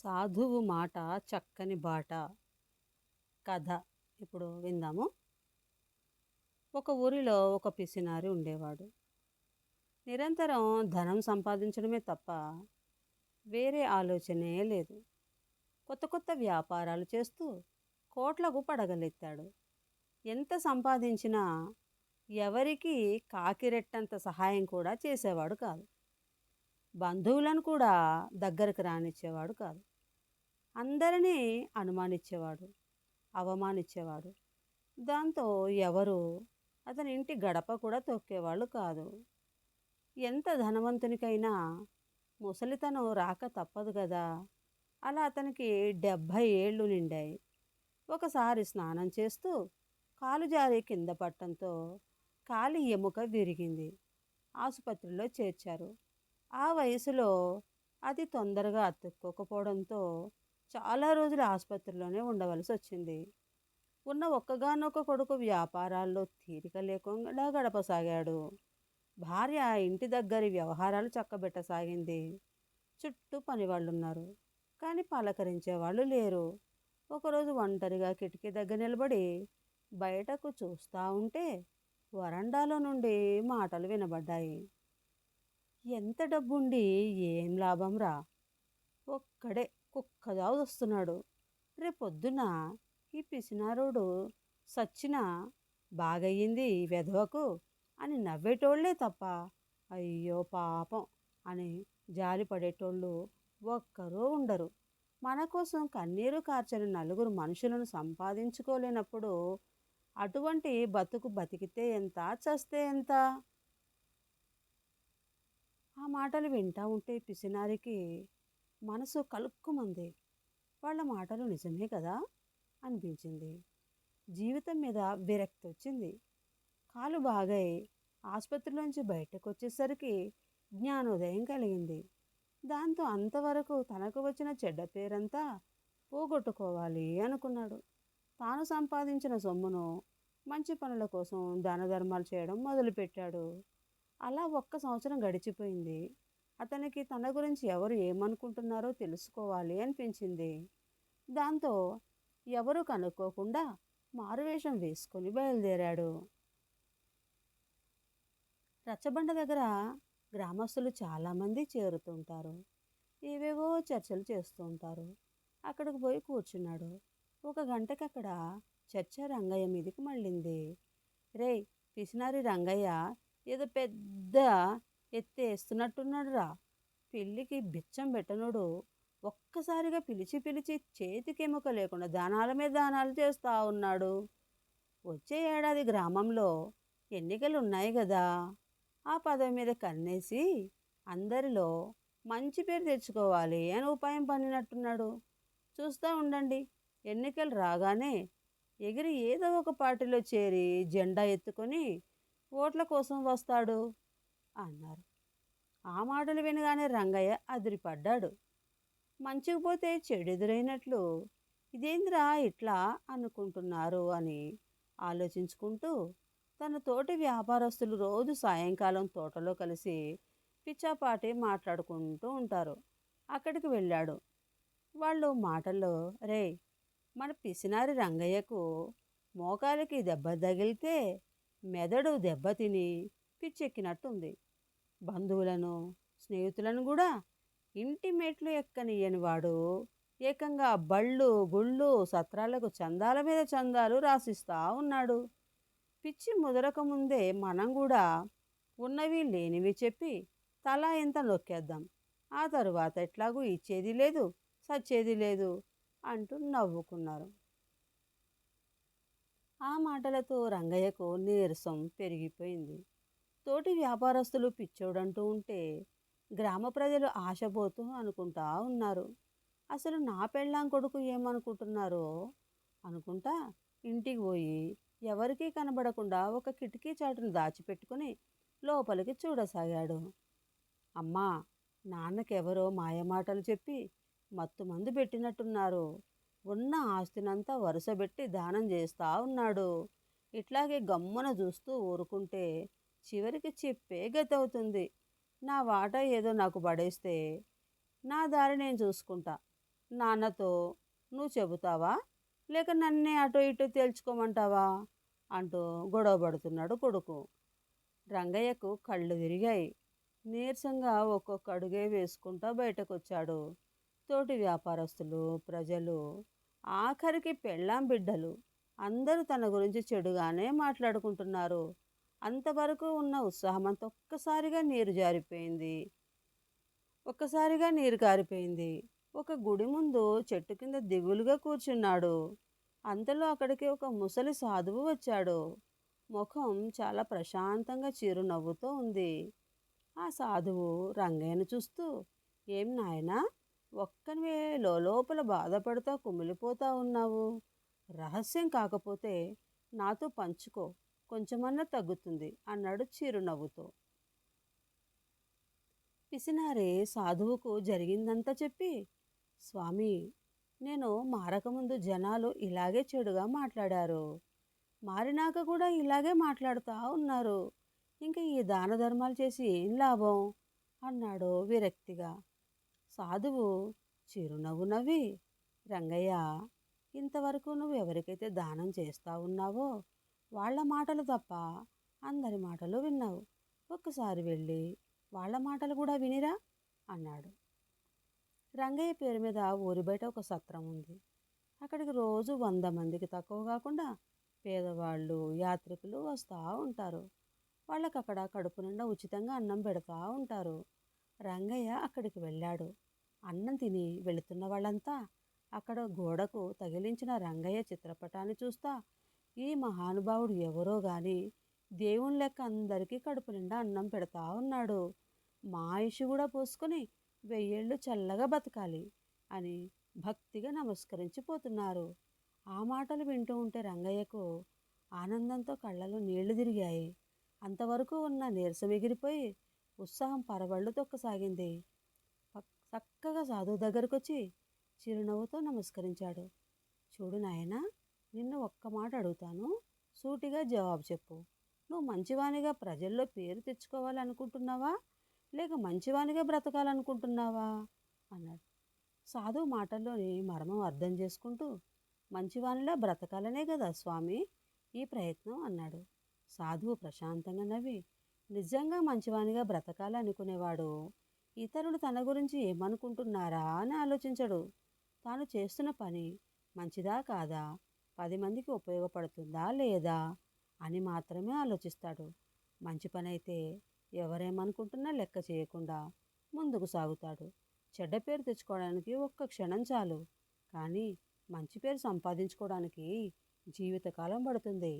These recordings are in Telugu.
సాధువు మాట చక్కని బాట. కథ ఇప్పుడు విందాము. ఒక ఊరిలో ఒక పిసినారి ఉండేవాడు. నిరంతరం ధనం సంపాదించడమే తప్ప వేరే ఆలోచనే లేదు. కొత్త కొత్త వ్యాపారాలు చేస్తూ కోట్లకు పడగలెత్తాడు. ఎంత సంపాదించినా ఎవరికి కాకిరెట్టంత సహాయం కూడా చేసేవాడు కాదు. బంధువులను కూడా దగ్గరకు రానిచ్చేవాడు కాదు. అందరినీ అనుమానించేవాడు అవమానించేవాడు. దాంతో ఎవరు అతని ఇంటి గడప కూడా తొక్కేవాళ్ళు కాదు. ఎంత ధనవంతునికైనా ముసలితనం రాక తప్పదు కదా! అలా అతనికి డెబ్భై ఏళ్ళు నిండాయి. ఒకసారి స్నానం చేస్తూ కాలు జారి కింద పట్టడంతో కాలి ఎముక విరిగింది. ఆసుపత్రిలో చేర్చారు. ఆ వయసులో అది తొందరగా అతుక్కోకపోవడంతో చాలా రోజులు ఆసుపత్రిలోనే ఉండవలసి వచ్చింది ఉన్న ఒక్కగానొక్క కొడుకు వ్యాపారాల్లో తీరిక లేకుండా గడపసాగాడు. భార్య ఇంటి దగ్గరి వ్యవహారాలు చక్కబెట్టసాగింది. చుట్టూ పనివాళ్ళున్నారు. కానీ పలకరించే వాళ్ళు లేరు. ఒకరోజు ఒంటరిగా కిటికీ దగ్గర నిలబడి బయటకు చూస్తూ ఉంటే వరండాలో నుండి మాటలు వినబడ్డాయి. ఎంత డబ్బుండి? ఏం లాభం రా ఒక్కడే కుక్క వస్తున్నాడు రేపొద్దున ఈ పిసినారోడు సచ్చిన బాగయ్యింది ఈ వెధవకు అని నవ్వేటోళ్ళే తప్ప అయ్యో పాపం అని జాలి పడేటోళ్ళు ఒక్కరూ ఉండరు. మన కోసం కన్నీరు కార్చని నలుగురు మనుషులను సంపాదించుకోలేనప్పుడు అటువంటి బతుకు బతికితే ఎంత చస్తే ఎంత? ఆ మాటలు వింటా ఉంటే పిసినారికి మనసు కలుక్కుమంది. వాళ్ళ మాటలు నిజమే కదా? అనిపించింది. జీవితం మీద విరక్తి వచ్చింది. కాలు బాగై ఆసుపత్రిలోంచి బయటకు వచ్చేసరికి జ్ఞానోదయం కలిగింది. దాంతో అంతవరకు తనకు వచ్చిన చెడ్డ పేరంతా పోగొట్టుకోవాలి అనుకున్నాడు. తాను సంపాదించిన సొమ్మును మంచి పనుల కోసం దాన ధర్మాలు చేయడం మొదలుపెట్టాడు. అలా ఒక్క సంవత్సరం గడిచిపోయింది. అతనికి తన గురించి ఎవరు ఏమనుకుంటున్నారో తెలుసుకోవాలి అనిపించింది. దాంతో ఎవరు కనుక్కోకుండా మారువేషం వేసుకొని బయలుదేరాడు. రచ్చబండ దగ్గర గ్రామస్తులు చాలామంది చేరుతుంటారు. ఏవేవో చర్చలు చేస్తూ ఉంటారు. అక్కడికి పోయి కూర్చున్నాడు. ఒక గంటకి అక్కడ చర్చ రంగయ్య మీదకి మళ్ళింది. రే పిసినారి రంగయ్య ఏదో పెద్ద ఎత్తేస్తున్నట్టున్నాడు రా పెళ్ళికి బిచ్చం పెట్టనుడు ఒక్కసారిగా పిలిచి పిలిచి చేతికెముక లేకుండా దానాల మీద దానాలు చేస్తూ ఉన్నాడు. వచ్చే ఏడాది గ్రామంలో ఎన్నికలు ఉన్నాయి కదా ఆ పదవి మీద కన్నేసి అందరిలో మంచి పేరు తెచ్చుకోవాలి అని ఉపాయం పన్నినట్టున్నాడు. చూస్తూ ఉండండి ఎన్నికలు రాగానే ఎగిరి ఏదో ఒక పార్టీలో చేరి జెండా ఎత్తుకొని ఓట్ల కోసం వస్తాడు. అన్నారు. ఆ మాటలు వినగానే రంగయ్య అదిరిపడ్డాడు. మంచికి పోతే చెడు ఎదురైనట్లు ఇదేందిరా ఇట్లా అనుకుంటున్నారు అని ఆలోచించుకుంటూ తన తోటి వ్యాపారస్తులు రోజు సాయంకాలం తోటలో కలిసి పిచ్చాపాటి మాట్లాడుకుంటూ ఉంటారు. అక్కడికి వెళ్ళాడు. వాళ్ళు మాటల్లో రే మన పిసినారి రంగయ్యకు మోకాలికి దెబ్బ తగిలితే మెదడు దెబ్బతిని పిచ్చెక్కినట్టుంది. బంధువులను స్నేహితులను కూడా ఇంటి మెట్లు ఎక్కనియని వాడు ఏకంగా బళ్ళు గుళ్ళు సత్రాలకు చందాల మీద చందాలు రాసిస్తూ ఉన్నాడు. పిచ్చి ముదరక ముందే మనం కూడా ఉన్నవి లేనివి చెప్పి తలా ఎంత నొక్కేద్దాం? ఆ తరువాత ఎట్లాగూ ఇచ్చేది లేదు సచ్చేది లేదు అంటూ నవ్వుకున్నారు. ఆ మాటలతో రంగయ్యకు నీరసం పెరిగిపోయింది. తోటి వ్యాపారస్తులు పిచ్చోడంటూ ఉంటే గ్రామ ప్రజలు ఆశపోతూ అనుకుంటా ఉన్నారు. అసలు నా పెళ్ళాం కొడుకు ఏమనుకుంటున్నారో అనుకుంటా ఇంటికి పోయి ఎవరికీ కనబడకుండా ఒక కిటికీ చాటును దాచిపెట్టుకుని లోపలికి చూడసాగాడు. అమ్మా నాన్నకెవరో మాయమాటలు చెప్పి మత్తు మందు పెట్టినట్టున్నారు. ఉన్న ఆస్తినంతా వరుసబెట్టి దానం చేస్తా ఉన్నాడు. ఇట్లాగే గమ్మున చూస్తూ ఊరుకుంటే చివరికి చెప్పే గతవుతుంది. నా వాటా ఏదో నాకు పడేస్తే నా దారి నేను చూసుకుంటా. నాన్నతో నువ్వు చెబుతావా? లేక నన్నే అటు ఇటు తేల్చుకోమంటావా? అంటూ గొడవ పడుతున్నాడు కొడుకు. రంగయ్యకు కళ్ళు విరిగాయి. నీరసంగా ఒక్కొక్క అడుగే వేసుకుంటా బయటకొచ్చాడు. తోటి వ్యాపారస్తులు ప్రజలు ఆఖరికి పెళ్ళాం బిడ్డలు. అందరూ తన గురించి చెడుగానే మాట్లాడుకుంటున్నారు. అంతవరకు ఉన్న ఉత్సాహం అంత ఒక్కసారిగా నీరు జారిపోయింది. ఒక్కసారిగా నీరు కారిపోయింది. ఒక గుడి ముందు చెట్టు కింద దిగులుగా కూర్చున్నాడు. అంతలో అక్కడికి ఒక ముసలి సాధువు వచ్చాడు. ముఖం చాలా ప్రశాంతంగా చిరునవ్వుతో ఉంది. ఆ సాధువు రంగయ్యను చూస్తూ ఏం నాయనా ఒక్కనివే లోపల బాధపడుతూ కుమిలిపోతా ఉన్నావు. రహస్యం కాకపోతే నాతో పంచుకో. కొంచెమన్నా తగ్గుతుంది అన్నాడు చిరునవ్వుతో. పిసినారి సాధువుకు జరిగిందంతా చెప్పి స్వామి నేను మారకముందు జనాలు ఇలాగే చెడుగా మాట్లాడారు. మారినాక కూడా ఇలాగే మాట్లాడుతూ ఉన్నారు. ఇంకా ఈ దాన ధర్మాలు చేసి ఏం లాభం? అన్నాడు విరక్తిగా. సాధువు చిరునవ్వు నవ్వి రంగయ్య ఇంతవరకు నువ్వు ఎవరికైతే దానం చేస్తా ఉన్నావో వాళ్ళ మాటలు తప్ప అందరి మాటలు విన్నావు. ఒక్కసారి వెళ్ళి వాళ్ళ మాటలు కూడా వినిరా అన్నాడు. రంగయ్య పేరు మీద ఊరి బయట ఒక సత్రం ఉంది. అక్కడికి రోజు వంద మందికి తక్కువ కాకుండా పేదవాళ్ళు యాత్రికులు వస్తూ ఉంటారు. వాళ్ళకి అక్కడ కడుపు నిండా ఉచితంగా అన్నం పెడతా ఉంటారు. రంగయ్య అక్కడికి వెళ్ళాడు. అన్నం తిని వెళుతున్న వాళ్ళంతా అక్కడ గోడకు తగిలించిన రంగయ్య చిత్రపటాన్ని చూస్తా ఈ మహానుభావుడు ఎవరో గాని దేవుని లెక్క అందరికీ కడుపు నిండా అన్నం పెడతా ఉన్నాడు. మా ఆయుష్ కూడా పోసుకొని వెయ్యేళ్ళు చల్లగా బతకాలి అని భక్తిగా నమస్కరించిపోతున్నారు. ఆ మాటలు వింటూ ఉంటే రంగయ్యకు ఆనందంతో కళ్ళలో నీళ్ళు తిరిగాయి. అంతవరకు ఉన్న నీరసం ఎగిరిపోయి ఉత్సాహం పరవళ్ళు తొక్కసాగింది. చక్కగా సాధువు దగ్గరకు వచ్చి చిరునవ్వుతో నమస్కరించాడు. చూడు నాయనా నిన్ను ఒక్క మాట అడుగుతాను. సూటిగా జవాబు చెప్పు. నువ్వు మంచివానిగా ప్రజల్లో పేరు తెచ్చుకోవాలనుకుంటున్నావా? లేక మంచివానిగా బ్రతకాలనుకుంటున్నావా? అన్నాడు. సాధువు మాటల్లోని మర్మం అర్థం చేసుకుంటూ మంచివానిలా బ్రతకాలనే కదా స్వామి ఈ ప్రయత్నం అన్నాడు. సాధువు ప్రశాంతంగా నవ్వి నిజంగా మంచివానిగా బ్రతకాలనుకునేవాడు? ఇతరులు తన గురించి ఏమనుకుంటున్నారా అని ఆలోచించడు. తాను చేస్తున్న పని మంచిదా కాదా? పది మందికి ఉపయోగపడుతుందా లేదా అని మాత్రమే ఆలోచిస్తాడు. మంచి పని అయితే ఎవరేమనుకుంటున్నా లెక్క చేయకుండా ముందుకు సాగుతాడు. చెడ్డ పేరు తెచ్చుకోవడానికి ఒక్క క్షణం చాలు. కానీ మంచి పేరు సంపాదించుకోవడానికి జీవితకాలం పడుతుంది.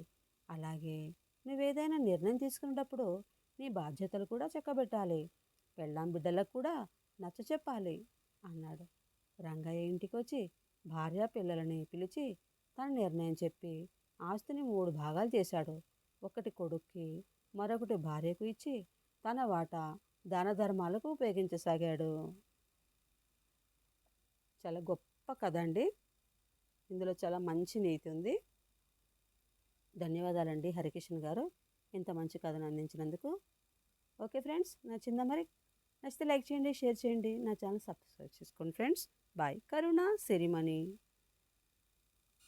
అలాగే నువ్వేదైనా నిర్ణయం తీసుకునేటప్పుడు నీ బాధ్యతలు కూడా చెక్కబెట్టాలి. పెళ్ళాం బిడ్డలకు కూడా నచ్చ చెప్పాలి అన్నాడు. రంగయ్య ఇంటికి వచ్చి భార్య పిల్లలని పిలిచి తన నిర్ణయం చెప్పి ఆస్తిని మూడు భాగాలు చేశాడు. ఒకటి కొడుక్కి మరొకటి భార్యకు ఇచ్చి తన వాటా దాన ధర్మాలకు ఉపయోగించసాగాడు. చాలా గొప్ప కథ అండి. ఇందులో చాలా మంచి నీతి ఉంది. ధన్యవాదాలండి హరికిషన్ గారు. ఇంత మంచి కథను అందించినందుకు. ఓకే ఫ్రెండ్స్ నచ్చిందా మరి? నచ్చితే లైక్ చేయండి షేర్ చేయండి. నా ఛానల్ సబ్స్క్రైబ్ చేసుకోండి ఫ్రెండ్స్. బాయ్. కరుణ సిరిమణి.